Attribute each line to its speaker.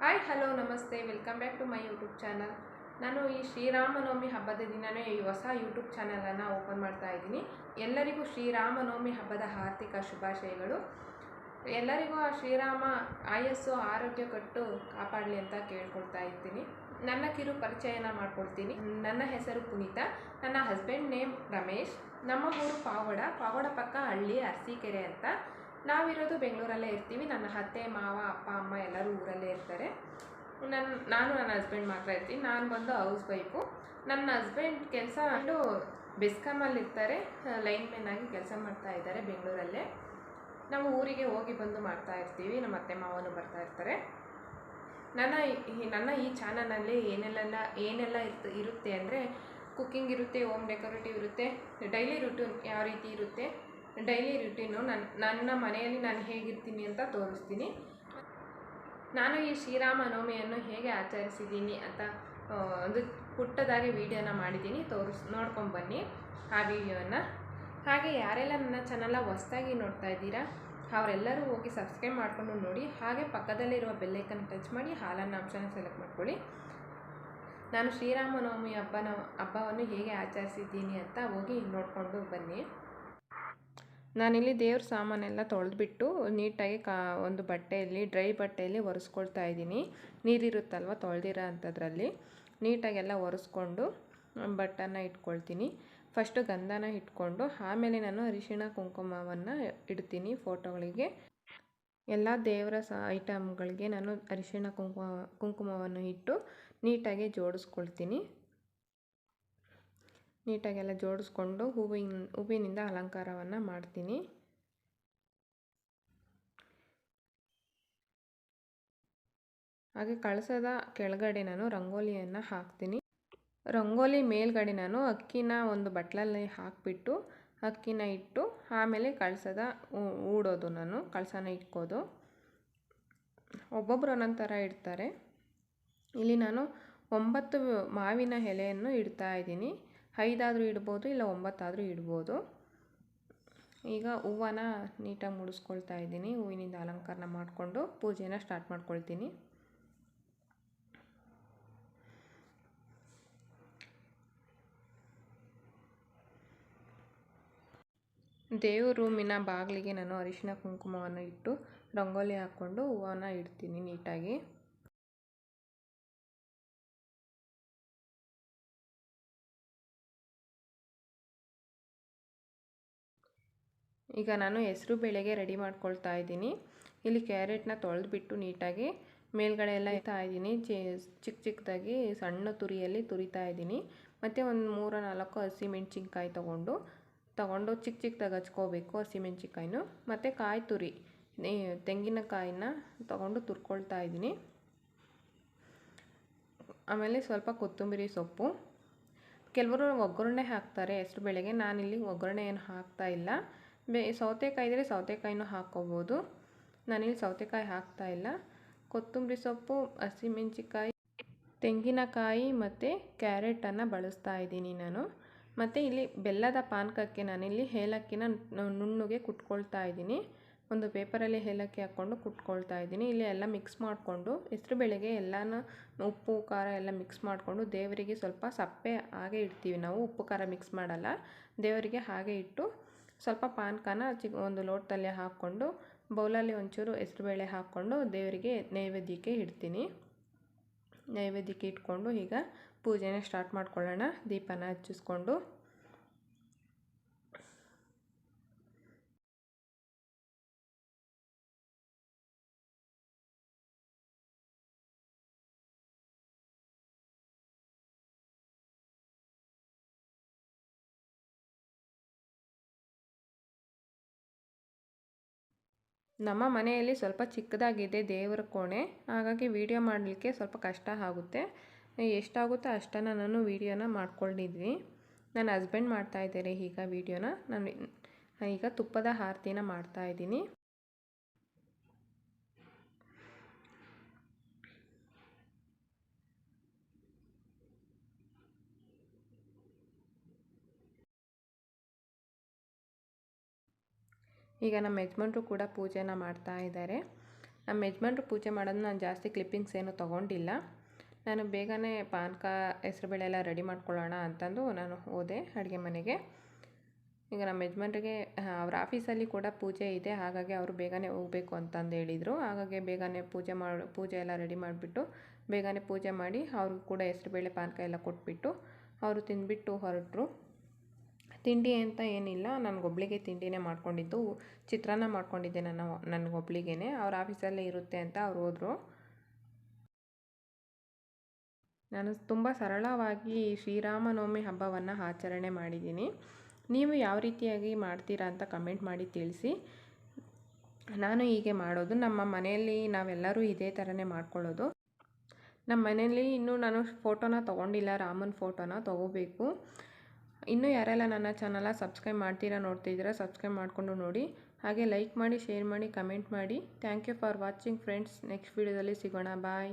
Speaker 1: Hi hello namaste welcome back to my YouTube channel ನಾನು ಈ ಶ್ರೀರಾಮನವಮಿ ಹಬ್ಬದ ದಿನವೇ ಈ ಹೊಸ ಯೂಟ್ಯೂಬ್ ಚಾನಲನ್ನು ಓಪನ್ ಮಾಡ್ತಾ ಇದ್ದೀನಿ. ಎಲ್ಲರಿಗೂ ಶ್ರೀರಾಮನವಮಿ ಹಬ್ಬದ ಆರ್ಥಿಕ ಶುಭಾಶಯಗಳು. ಎಲ್ಲರಿಗೂ ಆ ಶ್ರೀರಾಮ ಆಯಸ್ಸು, ಆರೋಗ್ಯ ಕಟ್ಟು ಕಾಪಾಡಲಿ ಅಂತ ಕೇಳ್ಕೊಳ್ತಾ ಇದ್ದೀನಿ ನನ್ನ ಕಿರು ಪರಿಚಯನ ಮಾಡ್ಕೊಳ್ತೀನಿ ನನ್ನ ಹೆಸರು ಪುನೀತಾ. ನನ್ನ ಹಸ್ಬೆಂಡ್ ನೇಮ್ ರಮೇಶ್. ನಮ್ಮ ಊರು ಪಾವಡ. ಪಾವಡ ಪಕ್ಕ ಹಳ್ಳಿ ಅರಸೀಕೆರೆ ಅಂತ. ನಾವಿರೋದು ಬೆಂಗಳೂರಲ್ಲೇ ಇರ್ತೀವಿ. ನನ್ನ ಅತ್ತೆ, ಮಾವ, ಅಪ್ಪ, ಅಮ್ಮ ಎಲ್ಲರೂ ಊರಲ್ಲೇ ಇರ್ತಾರೆ. ನನ್ನ ನಾನು ನನ್ನ ಹಸ್ಬೆಂಡ್ ಮಾತ್ರ ಇರ್ತೀನಿ. ನಾನು ಬಂದು ಹೌಸ್ ವೈಫು ನನ್ನ ಹಸ್ಬೆಂಡ್ ಕೆಲಸ ಬೆಸ್ಕಾಮಲ್ಲಿ ಇರ್ತಾರೆ. ಲೈನ್ ಮೆನ್ ಆಗಿ ಕೆಲಸ ಮಾಡ್ತಾ ಇದ್ದಾರೆ ಬೆಂಗಳೂರಲ್ಲೇ. ನಾವು ಊರಿಗೆ ಹೋಗಿ ಬಂದು ಮಾಡ್ತಾ ಇರ್ತೀವಿ. ನಮ್ಮ ಅತ್ತೆ, ಮಾವನು ಬರ್ತಾ ಇರ್ತಾರೆ. ನನ್ನ ನನ್ನ ಈ ಚಾನಲಲ್ಲಿ ಏನೆಲ್ಲ ಏನೆಲ್ಲ ಇರ್ತ, ಇರುತ್ತೆ ಅಂದರೆ ಕುಕ್ಕಿಂಗ್ ಇರುತ್ತೆ ಹೋಮ್ ಡೆಕೋರೇಟಿವ್ ಇರುತ್ತೆ ಡೈಲಿ ರುಟೀನ್ ಯಾವ ರೀತಿ ಇರುತ್ತೆ ಡೈಲಿ ರುಟೀನು ನನ್ನ ನನ್ನ ಮನೆಯಲ್ಲಿ ನಾನು ಹೇಗಿರ್ತೀನಿ ಅಂತ ತೋರಿಸ್ತೀನಿ. ನಾನು ಈ ಶ್ರೀರಾಮ ನವಮಿಯನ್ನು ಹೇಗೆ ಆಚರಿಸಿದ್ದೀನಿ ಅಂತ ಒಂದು ಪುಟ್ಟದಾಗಿ ವಿಡಿಯೋನ ಮಾಡಿದ್ದೀನಿ. ತೋರಿಸ್, ನೋಡ್ಕೊಂಡು ಬನ್ನಿ ಆ ವಿಡಿಯೋನ ಹಾಗೆ ಯಾರೆಲ್ಲ ನನ್ನ ಚಾನಲ್ನ ಹೊಸ್ದಾಗಿ ನೋಡ್ತಾ ಇದ್ದೀರಾ, ಅವರೆಲ್ಲರೂ ಹೋಗಿ ಸಬ್ಸ್ಕ್ರೈಬ್ ಮಾಡಿಕೊಂಡು ನೋಡಿ. ಹಾಗೆ ಪಕ್ಕದಲ್ಲಿರುವ ಬೆಲ್ಲೈಕನ್ ಟಚ್ ಮಾಡಿ, ಹಾಲನ್ನು ಆಪ್ಷನ್ ಸೆಲೆಕ್ಟ್ ಮಾಡ್ಕೊಳ್ಳಿ. ನಾನು ಶ್ರೀರಾಮನವಮಿ ಹಬ್ಬನ, ಹಬ್ಬವನ್ನು ಹೇಗೆ ಆಚರಿಸಿದ್ದೀನಿ ಅಂತ ಹೋಗಿ ನೋಡಿಕೊಂಡು ಬನ್ನಿ. ನಾನಿಲ್ಲಿ ದೇವ್ರ ಸಾಮಾನೆಲ್ಲ ತೊಳೆದ್ಬಿಟ್ಟು ನೀಟಾಗಿ ಕಾ ಒಂದು ಬಟ್ಟೆಯಲ್ಲಿ, ಡ್ರೈ ಬಟ್ಟೆಯಲ್ಲಿ ಒರೆಸ್ಕೊಳ್ತಾ ಇದ್ದೀನಿ. ನೀರಿರುತ್ತಲ್ವ ತೊಳೆದಿರೋ ಅಂಥದ್ರಲ್ಲಿ. ನೀಟಾಗೆಲ್ಲ ಒರೆಸ್ಕೊಂಡು ಬಟ್ಟನ್ನು ಇಟ್ಕೊಳ್ತೀನಿ. ಫಸ್ಟು ಗಂಧನ ಇಟ್ಕೊಂಡು, ಆಮೇಲೆ ನಾನು ಅರಿಶಿಣ ಕುಂಕುಮವನ್ನು ಇಡ್ತೀನಿ ಫೋಟೋಗಳಿಗೆ. ಎಲ್ಲ ದೇವರ ಸ ಐಟಮ್ಗಳಿಗೆ ನಾನು ಅರಿಶಿಣ ಕುಂಕುಮ, ಕುಂಕುಮವನ್ನು ಇಟ್ಟು ನೀಟಾಗಿ ಜೋಡಿಸ್ಕೊಳ್ತೀನಿ. ನೀಟಾಗೆಲ್ಲ ಜೋಡಿಸ್ಕೊಂಡು ಹೂವಿನ, ಹೂವಿನಿಂದ ಅಲಂಕಾರವನ್ನು ಮಾಡ್ತೀನಿ. ಹಾಗೆ ಕಳಸದ ಕೆಳಗಡೆ ನಾನು ರಂಗೋಲಿಯನ್ನು ಹಾಕ್ತೀನಿ. ರಂಗೋಲಿ ಮೇಲ್ಗಡೆ ನಾನು ಅಕ್ಕಿನ ಒಂದು ಬಟ್ಲಲ್ಲಿ ಹಾಕಿಬಿಟ್ಟು ಅಕ್ಕಿನ ಇಟ್ಟು ಆಮೇಲೆ ಕಳಸದ ಊಡೋದು ನಾನು, ಕಳಸನ ಇಟ್ಕೋದು. ಒಬ್ಬೊಬ್ಬರು ಒಂದೊಂದು ಥರ ಇಡ್ತಾರೆ. ಇಲ್ಲಿ ನಾನು ಒಂಬತ್ತು ಮಾವಿನ ಎಲೆಯನ್ನು ಇಡ್ತಾ ಇದ್ದೀನಿ. ಐದಾದರೂ ಇಡ್ಬೋದು ಇಲ್ಲ ಒಂಬತ್ತಾದರೂ ಇಡ್ಬೋದು. ಈಗ ಹೂವನ ನೀಟಾಗಿ ಮುಡಿಸ್ಕೊಳ್ತಾ ಇದ್ದೀನಿ. ಹೂವಿನಿಂದ ಅಲಂಕಾರನ ಮಾಡಿಕೊಂಡು ಪೂಜೆನ ಸ್ಟಾರ್ಟ್ ಮಾಡ್ಕೊಳ್ತೀನಿ. ದೇವ್ರ ರೂಮಿನ ಬಾಗಿಲಿಗೆ ನಾನು ಅರಿಶಿನ ಕುಂಕುಮವನ್ನು ಇಟ್ಟು ರಂಗೋಲಿ ಹಾಕ್ಕೊಂಡು ಹೂವನ್ನ ಇಡ್ತೀನಿ ನೀಟಾಗಿ. ಈಗ ನಾನು ಹೆಸರು ಬೇಳೆಗೆ ರೆಡಿ ಮಾಡ್ಕೊಳ್ತಾ ಇದ್ದೀನಿ. ಇಲ್ಲಿ ಕ್ಯಾರೆಟ್ನ ತೊಳೆದ್ಬಿಟ್ಟು ನೀಟಾಗಿ ಮೇಲ್ಗಡೆ ಎಲ್ಲ ಇಡ್ತಾ ಇದ್ದೀನಿ. ಚಿಕ್ಕ ಚಿಕ್ಕದಾಗಿ ಸಣ್ಣ ತುರಿಯಲ್ಲಿ ತುರಿತಾ ಇದ್ದೀನಿ. ಮತ್ತು ಒಂದು ಮೂರು ನಾಲ್ಕು ಹಸಿಮೆಣ್ಸಿನ್ಕಾಯಿ ತೊಗೊಂಡು ತೊಗೊಂಡು ಚಿಕ್ಕ ಚಿಕ್ಕದಾಗಿ ಹಚ್ಕೋಬೇಕು ಹಸಿಮೆಣ್ಸಿನ್ಕಾಯಿನೂ ಮತ್ತು ಕಾಯಿ ತುರಿ ತೆಂಗಿನಕಾಯಿನ ತೊಗೊಂಡು ತುರ್ಕೊಳ್ತಾ ಇದ್ದೀನಿ. ಆಮೇಲೆ ಸ್ವಲ್ಪ ಕೊತ್ತಂಬರಿ ಸೊಪ್ಪು. ಕೆಲವರು ಒಗ್ಗರಣೆ ಹಾಕ್ತಾರೆ, ಹೆಸ್ರು ಬೇಳೆಗೆ. ನಾನಿಲ್ಲಿ ಒಗ್ಗರಣೆ ಏನು ಹಾಕ್ತಾ ಇಲ್ಲ. ಬೇ ಸೌತೆಕಾಯಿ ಇದ್ದರೆ ಸೌತೆಕಾಯಿನೂ ಹಾಕ್ಕೋಬೋದು ನಾನಿಲ್ಲಿ ಸೌತೆಕಾಯಿ ಹಾಕ್ತಾ ಇಲ್ಲ. ಕೊತ್ತಂಬರಿ ಸೊಪ್ಪು ಹಸಿಮೆಣ್ಸಿಕಾಯಿ ತೆಂಗಿನಕಾಯಿ ಮತ್ತು ಕ್ಯಾರೆಟನ್ನು ಬಳಸ್ತಾ ಇದ್ದೀನಿ ನಾನು. ಮತ್ತು ಇಲ್ಲಿ ಬೆಲ್ಲದ ಪಾನಕಕ್ಕೆ ನಾನಿಲ್ಲಿ ಏಲಕ್ಕಿನ ನುಣ್ಣಗೆ ಕುಟ್ಕೊಳ್ತಾ ಇದ್ದೀನಿ. ಒಂದು ಪೇಪರಲ್ಲಿ ಏಲಕ್ಕಿ ಹಾಕ್ಕೊಂಡು ಕುಟ್ಕೊಳ್ತಾ ಇದ್ದೀನಿ. ಇಲ್ಲಿ ಎಲ್ಲ ಮಿಕ್ಸ್ ಮಾಡಿಕೊಂಡು, ಹೆಸ್ರು ಬೇಳೆಗೆ ಎಲ್ಲನೂ ಉಪ್ಪು, ಖಾರ ಎಲ್ಲ ಮಿಕ್ಸ್ ಮಾಡಿಕೊಂಡು ದೇವರಿಗೆ ಸ್ವಲ್ಪ ಸಪ್ಪೆ ಹಾಗೆ ಇಡ್ತೀವಿ ನಾವು. ಉಪ್ಪು, ಖಾರ ಮಿಕ್ಸ್ ಮಾಡಲ್ಲ. ದೇವರಿಗೆ ಹಾಗೆ ಇಟ್ಟು ಸ್ವಲ್ಪ ಪಾನಕನ ಒಂದು ಲೋಟದಲ್ಲಿ ಹಾಕ್ಕೊಂಡು, ಬೌಲಲ್ಲಿ ಒಂಚೂರು ಹೆಸ್ರುಬೇಳೆ ಹಾಕ್ಕೊಂಡು ದೇವರಿಗೆ ನೈವೇದ್ಯಕ್ಕೆ ಇಡ್ತೀನಿ. ನೈವೇದ್ಯಕ್ಕೆ ಇಟ್ಕೊಂಡು ಈಗ ಪೂಜೆನ ಸ್ಟಾರ್ಟ್ ಮಾಡ್ಕೊಳ್ಳೋಣ. ದೀಪನ ಹಚ್ಚಿಸ್ಕೊಂಡು. ನಮ್ಮ ಮನೆಯಲ್ಲಿ ಸ್ವಲ್ಪ ಚಿಕ್ಕದಾಗಿದೆ ದೇವರ ಕೋಣೆ. ಹಾಗಾಗಿ ವಿಡಿಯೋ ಮಾಡಲಿಕ್ಕೆ ಸ್ವಲ್ಪ ಕಷ್ಟ ಆಗುತ್ತೆ. ಎಷ್ಟಾಗುತ್ತೋ ಅಷ್ಟನ್ನು ನಾನು ವೀಡಿಯೋನ ಮಾಡ್ಕೊಂಡಿದ್ವಿ ನನ್ನ ಹಸ್ಬೆಂಡ್ ಮಾಡ್ತಾಯಿದ್ದಾರೆ ಈಗ ವೀಡಿಯೋನ. ನಾನು ಈಗ ತುಪ್ಪದ ಆರತಿನ ಮಾಡ್ತಾ ಈಗ ನಮ್ಮ ಯಜಮಾನ್ರು ಕೂಡ ಪೂಜೆನ ಮಾಡ್ತಾ ಇದ್ದಾರೆ. ನಮ್ಮ ಯಜಮಾನ್ರು ಪೂಜೆ ಮಾಡೋದು ನಾನು ಜಾಸ್ತಿ ಕ್ಲಿಪ್ಪಿಂಗ್ಸ್ ಏನು ತೊಗೊಂಡಿಲ್ಲ. ನಾನು ಬೇಗನೆ ಪಾನಕ ಹೆಸರುಬೇಳೆ ಎಲ್ಲ ರೆಡಿ ಮಾಡ್ಕೊಳ್ಳೋಣ ಅಂತಂದು ನಾನು ಹೋದೆ ಅಡುಗೆ ಮನೆಗೆ. ಈಗ ನಮ್ಮ ಯಜಮಾನ್ರಿಗೆ ಅವ್ರ ಆಫೀಸಲ್ಲಿ ಕೂಡ ಪೂಜೆ ಇದೆ, ಹಾಗಾಗಿ ಅವರು ಬೇಗನೆ ಹೋಗಬೇಕು ಅಂತಂದು ಹೇಳಿದರು. ಹಾಗಾಗಿ ಬೇಗನೆ ಪೂಜೆ ಮಾಡಿ, ಪೂಜೆ ಎಲ್ಲ ರೆಡಿ ಮಾಡಿಬಿಟ್ಟು ಬೇಗನೆ ಪೂಜೆ ಮಾಡಿ ಅವ್ರಿಗೂ ಕೂಡ ಹೆಸರುಬೇಳೆ ಪಾನಕ ಎಲ್ಲ ಕೊಟ್ಬಿಟ್ಟು ಅವರು ತಿಂದುಬಿಟ್ಟು ಹೊರಟರು. ತಿಂಡಿ ಅಂತ ಏನಿಲ್ಲ. ನನಗೊಬ್ಳಿಗೆ ತಿಂಡಿನೇ ಮಾಡ್ಕೊಂಡಿದ್ದು. ಚಿತ್ರಾನ್ನ ಮಾಡ್ಕೊಂಡಿದ್ದೆ ನನ್ನ ನನಗೊಬ್ಳಿಗೇ ಅವ್ರ ಆಫೀಸಲ್ಲೇ ಇರುತ್ತೆ ಅಂತ ಅವ್ರು ಹೋದರು. ನಾನು ತುಂಬ ಸರಳವಾಗಿ ಶ್ರೀರಾಮನವಮಿ ಹಬ್ಬವನ್ನು ಆಚರಣೆ ಮಾಡಿದ್ದೀನಿ. ನೀವು ಯಾವ ರೀತಿಯಾಗಿ ಮಾಡ್ತೀರಾ ಅಂತ ಕಮೆಂಟ್ ಮಾಡಿ ತಿಳಿಸಿ. ನಾನು ಹೀಗೆ ಮಾಡೋದು. ನಮ್ಮ ಮನೆಯಲ್ಲಿ ನಾವೆಲ್ಲರೂ ಇದೇ ಥರನೇ ಮಾಡ್ಕೊಳ್ಳೋದು. ನಮ್ಮ ಮನೆಯಲ್ಲಿ ಇನ್ನೂ ನಾನು ಫೋಟೋನ ತೊಗೊಂಡಿಲ್ಲ. ರಾಮನ ಫೋಟೋನ ತೊಗೋಬೇಕು. ಇನ್ನೂ ಯಾರೆಲ್ಲ ನನ್ನ ಚಾನಲ ಸಬ್ಸ್ಕ್ರೈಬ್ ಮಾಡ್ತೀರಾ ನೋಡ್ತಿದ್ದೀರಾ ಸಬ್ಸ್ಕ್ರೈಬ್ ಮಾಡಿಕೊಂಡು ನೋಡಿ. ಹಾಗೆ ಲೈಕ್ ಮಾಡಿ ಶೇರ್ ಮಾಡಿ ಕಮೆಂಟ್ ಮಾಡಿ. Thank you for watching friends next ವೀಡಿಯೋದಲ್ಲಿ ಸಿಗೋಣ. ಬಾಯ್